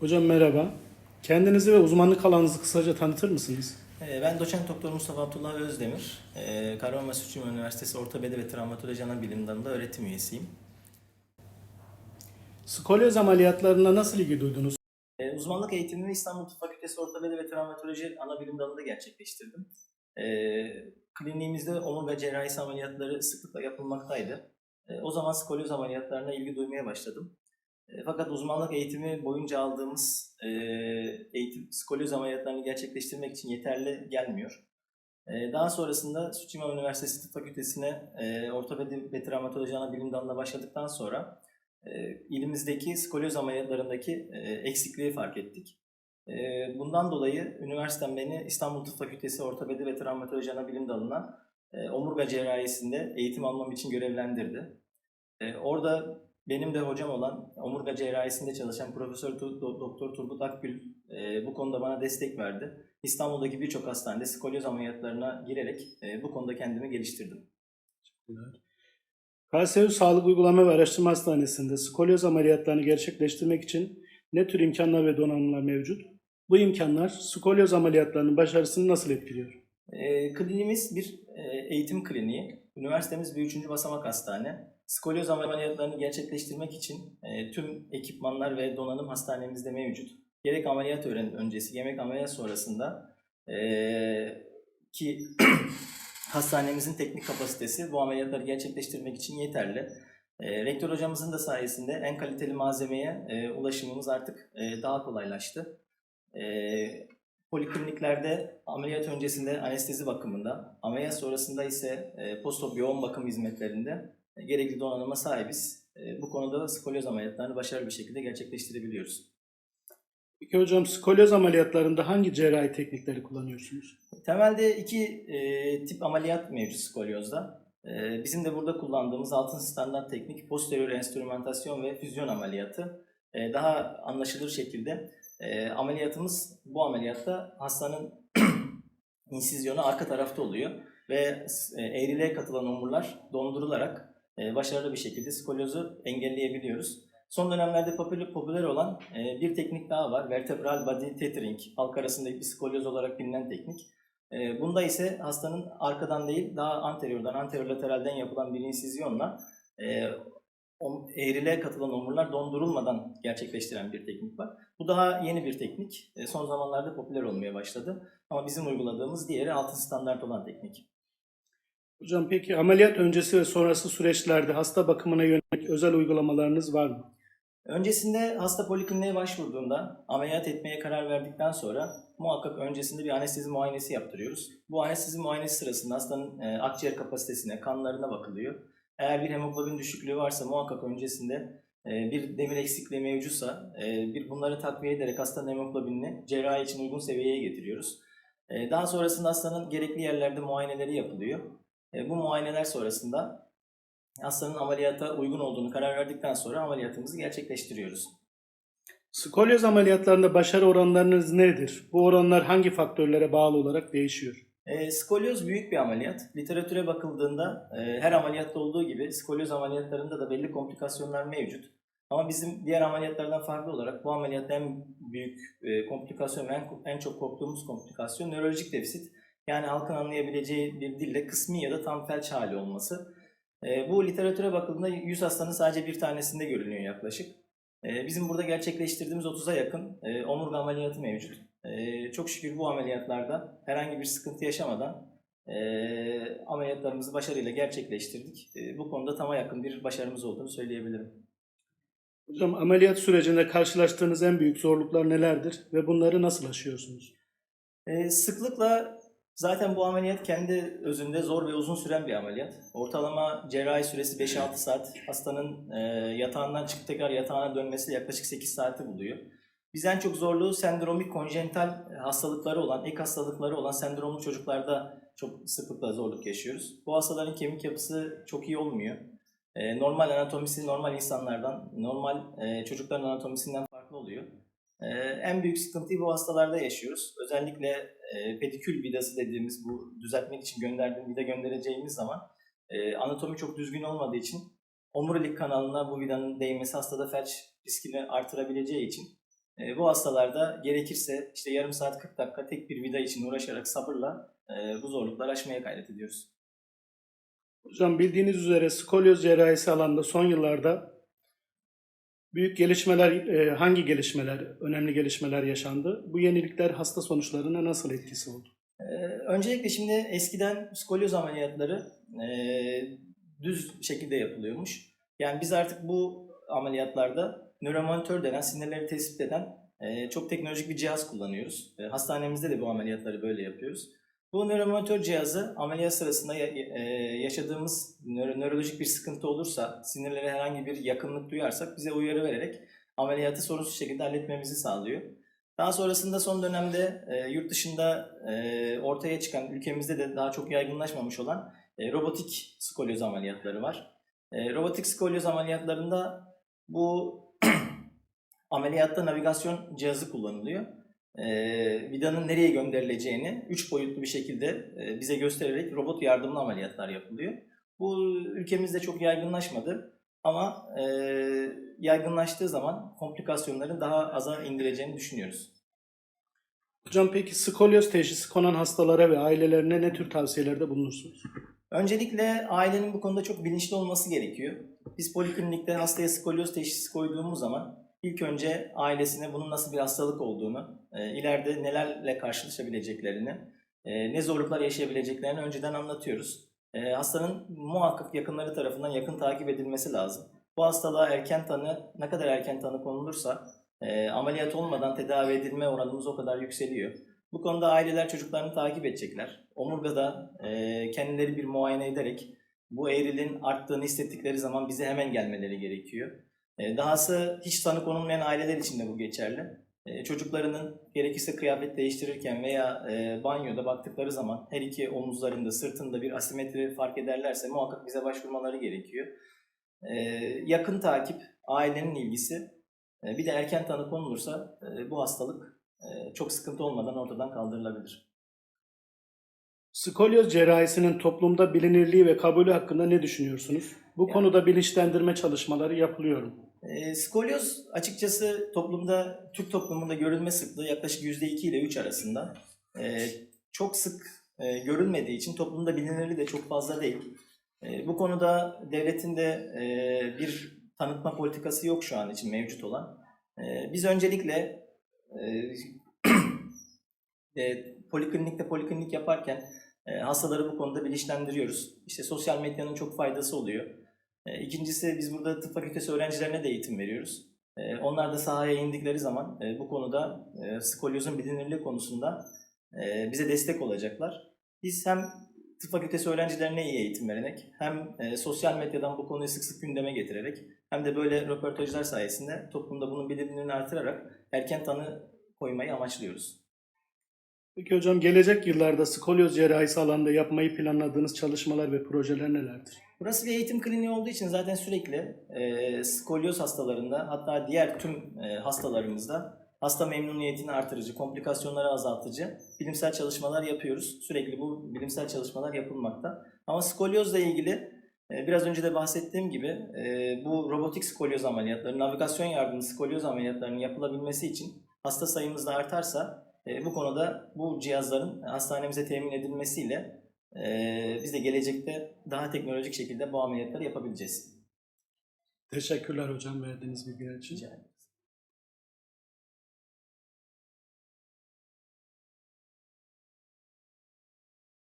Hocam merhaba. Kendinizi ve uzmanlık alanınızı kısaca tanıtır mısınız? Ee, Ben doçent doktor Mustafa Abdullah Özdemir. Ee, Kahramanmaraş Sütçü Üniversitesi Ortopedi ve Travmatoloji Ana Bilim Dalı'nda öğretim üyesiyim. Skolyoz ameliyatlarına nasıl ilgi duydunuz? Ee, Uzmanlık eğitimimi İstanbul Tıp Fakültesi Ortopedi ve Travmatoloji Ana Bilim Dalı'nda gerçekleştirdim. Kliniğimizde omurga cerrahisi ameliyatları sıklıkla yapılmaktaydı. O zaman skolyoz ameliyatlarına ilgi duymaya başladım. Ee, Fakat uzmanlık eğitimi boyunca aldığımız e, eğitim skolyoz ameliyatlarını gerçekleştirmek için yeterli gelmiyor. Ee, Daha sonrasında İmam Üniversitesi Tıp Fakültesi'ne e, ortopedi ve travmatoloji ana bilim dalına başladıktan sonra e, ilimizdeki skolyoz ameliyatlarındaki e, eksikliği fark ettik. E, Bundan dolayı üniversitem beni İstanbul Tıp Fakültesi Ortopedi ve Travmatoloji ana bilim dalına e, omurga cerrahisinde eğitim almam için görevlendirdi. E, Orada benim de hocam olan omurga cerrahisinde çalışan Profesör Doktor Turgut Akgül e, bu konuda bana destek verdi. İstanbul'daki birçok hastanede skolyoz ameliyatlarına girerek e, bu konuda kendimi geliştirdim. KSU Sağlık Uygulama ve Araştırma Hastanesi'nde skolyoz ameliyatlarını gerçekleştirmek için ne tür imkanlar ve donanımlar mevcut? Bu imkanlar skolyoz ameliyatlarının başarısını nasıl etkiliyor? E, kliniğimiz bir e, eğitim kliniği. Üniversitemiz bir üçüncü basamak hastane. Skolyoz ameliyatlarını gerçekleştirmek için e, tüm ekipmanlar ve donanım hastanemizde mevcut. Gerek ameliyat öncesi, gerek ameliyat sonrasında e, ki hastanemizin teknik kapasitesi bu ameliyatları gerçekleştirmek için yeterli. E, rektör hocamızın da sayesinde en kaliteli malzemeye e, ulaşımımız artık e, daha kolaylaştı. E, polikliniklerde ameliyat öncesinde anestezi bakımında, ameliyat sonrasında ise e, postop yoğun bakım hizmetlerinde gerekli donanıma sahibiz. E, bu konuda skolyoz ameliyatlarını başarılı bir şekilde gerçekleştirebiliyoruz. Peki hocam skolyoz ameliyatlarında hangi cerrahi teknikleri kullanıyorsunuz? Temelde iki e, tip ameliyat mevcut skolyozda. E, bizim de burada kullandığımız altın standart teknik posterior enstrümantasyon ve füzyon ameliyatı. E, daha anlaşılır şekilde e, ameliyatımız bu ameliyatta hastanın insizyonu arka tarafta oluyor ve e, eğriliğe katılan omurlar dondurularak başarılı bir şekilde skolyozu engelleyebiliyoruz. Son dönemlerde popüler, olan e, bir teknik daha var. Vertebral body tethering, halk arasındaki bir skolyoz olarak bilinen teknik. E, bunda ise hastanın arkadan değil daha anteriordan, anterolateralden yapılan bir insizyonla e, eğriliğe katılan omurlar dondurulmadan gerçekleştiren bir teknik var. Bu daha yeni bir teknik. E, son zamanlarda popüler olmaya başladı. Ama bizim uyguladığımız diğeri altın standart olan teknik. Hocam peki ameliyat öncesi ve sonrası süreçlerde hasta bakımına yönelik özel uygulamalarınız var mı? Öncesinde hasta polikliniğe başvurduğunda ameliyat etmeye karar verdikten sonra muhakkak öncesinde bir anestezi muayenesi yaptırıyoruz. Bu anestezi muayenesi sırasında hastanın e, akciğer kapasitesine, kanlarına bakılıyor. Eğer bir hemoglobin düşüklüğü varsa muhakkak öncesinde e, bir demir eksikliği mevcutsa e, bir bunları takviye ederek hastanın hemoglobinini cerrahi için uygun seviyeye getiriyoruz. Daha sonrasında hastanın gerekli yerlerde muayeneleri yapılıyor. E, bu muayeneler sonrasında hastanın ameliyata uygun olduğunu karar verdikten sonra ameliyatımızı gerçekleştiriyoruz. Skolyoz ameliyatlarında başarı oranlarınız nedir? Bu oranlar hangi faktörlere bağlı olarak değişiyor? E, skolyoz büyük bir ameliyat. Literatüre bakıldığında e, her ameliyatta olduğu gibi skolyoz ameliyatlarında da belli komplikasyonlar mevcut. Ama bizim diğer ameliyatlardan farklı olarak bu ameliyatta en büyük e, komplikasyon en, en çok korktuğumuz komplikasyon nörolojik defisit. Yani halkın anlayabileceği bir dille kısmi ya da tam felç hali olması. E, bu literatüre bakıldığında 100 hastanın sadece bir tanesinde görünüyor yaklaşık. E, bizim burada gerçekleştirdiğimiz 30'a yakın e, omurga ameliyatı mevcut. Ee, çok şükür bu ameliyatlarda herhangi bir sıkıntı yaşamadan e, ameliyatlarımızı başarıyla gerçekleştirdik. E, bu konuda tama yakın bir başarımız olduğunu söyleyebilirim. Hocam ameliyat sürecinde karşılaştığınız en büyük zorluklar nelerdir ve bunları nasıl aşıyorsunuz? E, sıklıkla zaten bu ameliyat kendi özünde zor ve uzun süren bir ameliyat. Ortalama cerrahi süresi 5-6 saat. Hastanın e, yatağından çıkıp tekrar yatağına dönmesi yaklaşık 8 saati buluyor. Biz en çok zorluğu sendromik konjenital hastalıkları olan, ek hastalıkları olan sendromlu çocuklarda çok sıklıkla zorluk yaşıyoruz. Bu hastaların kemik yapısı çok iyi olmuyor. Ee, normal anatomisi normal insanlardan, normal e, çocukların anatomisinden farklı oluyor. Ee, en büyük sıkıntıyı bu hastalarda yaşıyoruz. Özellikle e, pedikül vidası dediğimiz bu düzeltmek için gönderdiğim vida göndereceğimiz zaman e, anatomi çok düzgün olmadığı için omurilik kanalına bu vidanın değmesi hastada felç riskini artırabileceği için E, bu hastalarda gerekirse işte yarım saat 40 dakika tek bir vida için uğraşarak sabırla e, bu zorlukları aşmaya gayret ediyoruz. Hocam bildiğiniz üzere skolyoz cerrahisi alanında son yıllarda büyük gelişmeler, e, hangi gelişmeler, önemli gelişmeler yaşandı? Bu yenilikler hasta sonuçlarına nasıl etkisi oldu? Ee, öncelikle şimdi eskiden skolyoz ameliyatları e, düz şekilde yapılıyormuş. Yani biz artık bu ameliyatlarda nöromonitör denen sinirleri tespit eden e, çok teknolojik bir cihaz kullanıyoruz. E, hastanemizde de bu ameliyatları böyle yapıyoruz. Bu nöromonitör cihazı ameliyat sırasında ya- e, yaşadığımız nöro- nörolojik bir sıkıntı olursa, sinirlere herhangi bir yakınlık duyarsak bize uyarı vererek ameliyatı sorunsuz şekilde halletmemizi sağlıyor. Daha sonrasında son dönemde e, yurt dışında e, ortaya çıkan, ülkemizde de daha çok yaygınlaşmamış olan e, robotik skolyoz ameliyatları var. E, robotik skolyoz ameliyatlarında bu ameliyatta navigasyon cihazı kullanılıyor. E, vidanın nereye gönderileceğini üç boyutlu bir şekilde e, bize göstererek robot yardımlı ameliyatlar yapılıyor. Bu ülkemizde çok yaygınlaşmadı. Ama e, yaygınlaştığı zaman komplikasyonları daha aza indireceğini düşünüyoruz. Hocam peki skolyoz teşhisi konan hastalara ve ailelerine ne tür tavsiyelerde bulunursunuz? Öncelikle ailenin bu konuda çok bilinçli olması gerekiyor. Biz poliklinikte hastaya skolyoz teşhisi koyduğumuz zaman ilk önce ailesine bunun nasıl bir hastalık olduğunu, e, ileride nelerle karşılaşabileceklerini, e, ne zorluklar yaşayabileceklerini önceden anlatıyoruz. E, hastanın muhakkak yakınları tarafından yakın takip edilmesi lazım. Bu hastalığa erken tanı, ne kadar erken tanı konulursa e, ameliyat olmadan tedavi edilme oranımız o kadar yükseliyor. Bu konuda aileler çocuklarını takip edecekler. Omurgada e, kendileri bir muayene ederek bu eğriliğin arttığını hissettikleri zaman bize hemen gelmeleri gerekiyor. E, dahası hiç tanı konulmayan aileler için de bu geçerli. E, çocuklarının gerekirse kıyafet değiştirirken veya e, banyoda baktıkları zaman her iki omuzlarında, sırtında bir asimetri fark ederlerse muhakkak bize başvurmaları gerekiyor. Yakın takip, ailenin ilgisi, bir de erken tanı konulursa bu hastalık çok sıkıntı olmadan ortadan kaldırılabilir. Skolyoz cerrahisinin toplumda bilinirliği ve kabulü hakkında ne düşünüyorsunuz? Bu Yani- konuda bilinçlendirme çalışmaları yapılıyor mu? E, skolyoz açıkçası toplumda, Türk toplumunda görülme sıklığı yaklaşık %2 ile 3 arasında. E, çok sık e, görülmediği için toplumda bilinirliği de çok fazla değil. E, bu konuda devletin de e, bir tanıtma politikası yok şu an için mevcut olan. E, biz öncelikle e, e, poliklinikte poliklinik yaparken e, hastaları bu konuda bilinçlendiriyoruz. İşte sosyal medyanın çok faydası oluyor. E, İkincisi biz burada tıp fakültesi öğrencilerine de eğitim veriyoruz. E, Onlar da sahaya indikleri zaman e, bu konuda e, skolyozun bilinirliği konusunda e, bize destek olacaklar. Biz hem tıp fakültesi öğrencilerine iyi eğitim vererek hem e, sosyal medyadan bu konuyu sık sık gündeme getirerek hem de böyle röportajlar sayesinde toplumda bunun bilinirliğini artırarak erken tanı koymayı amaçlıyoruz. Peki hocam gelecek yıllarda skolyoz cerrahisi alanında yapmayı planladığınız çalışmalar ve projeler nelerdir? Burası bir eğitim kliniği olduğu için zaten sürekli e, skolyoz hastalarında hatta diğer tüm e, hastalarımızda hasta memnuniyetini artırıcı, komplikasyonları azaltıcı bilimsel çalışmalar yapıyoruz. Sürekli bu bilimsel çalışmalar yapılmakta. Ama skolyozla ilgili e, biraz önce de bahsettiğim gibi e, bu robotik skolyoz ameliyatları, navigasyon yardımlı skolyoz ameliyatlarının yapılabilmesi için hasta sayımız da artarsa e, bu konuda bu cihazların hastanemize temin edilmesiyle ee, biz de gelecekte daha teknolojik şekilde bu ameliyatları yapabileceğiz. Teşekkürler hocam verdiğiniz bilgiler için. Rica ederim.